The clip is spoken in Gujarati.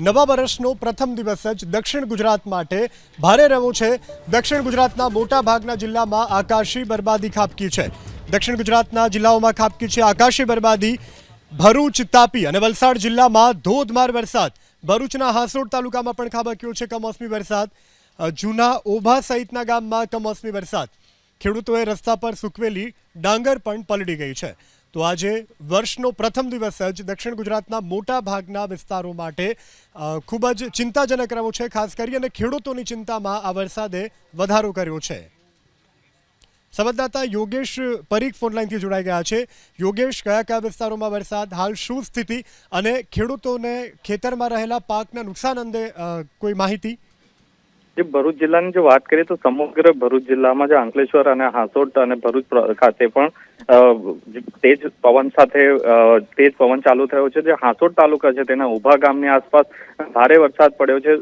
નવા વર્ષનો પ્રથમ દિવસ જ દક્ષિણ ગુજરાત માટે ભારે રહ્યો છે. દક્ષિણ ગુજરાતના મોટા ભાગના જિલ્લામાં આકાશી બરબાદી ખાબકી છે. દક્ષિણ ગુજરાતના જિલ્લાઓમાં ખાબકી છે આકાશી બરબાદી, ભરૂચ, તાપી અને વલસાડ જિલ્લામાં ધોધમાર વરસાદ. ભરૂચના હાંસોડ તાલુકામાં પણ ખાબક્યો છે કમોસમી વરસાદ. જૂના ઓભા સહિતના ગામમાં કમોસમી વરસાદ. ખેડૂતોએ રસ્તા પર સૂકવેલી ડાંગર પણ પલળી ગઈ છે. તો આજે વર્ષનો પ્રથમ દિવસ જ દક્ષિણ ગુજરાતના મોટા ભાગના વિસ્તારો માટે ખૂબ જ ચિંતાજનક રહ્યો છે. ખાસ કરી અને ખેડૂતોની ચિંતામાં આ વરસાદે વધારો કર્યો છે. સંવાદદાતા યોગેશ પરીખ ફોનલાઈનથી જોડાઈ ગયા છે. યોગેશ, કયા કયા વિસ્તારોમાં વરસાદ, હાલ શું સ્થિતિ અને ખેડૂતોને ખેતરમાં રહેલા પાકના નુકસાન અંગે કોઈ માહિતી? જે ભરૂચ જિલ્લાની જો વાત કરીએ તો સમગ્ર ભરૂચ જિલ્લામાં જે અંકલેશ્વર અને હાંસોટ અને ભરૂચ ખાતે પણ તેજ પવન સાથે તેજ પવન ચાલુ થયો છે. જે હાંસોટ તાલુકા છે તેના ઊભા ગામની આસપાસ ભારે વરસાદ પડ્યો છે.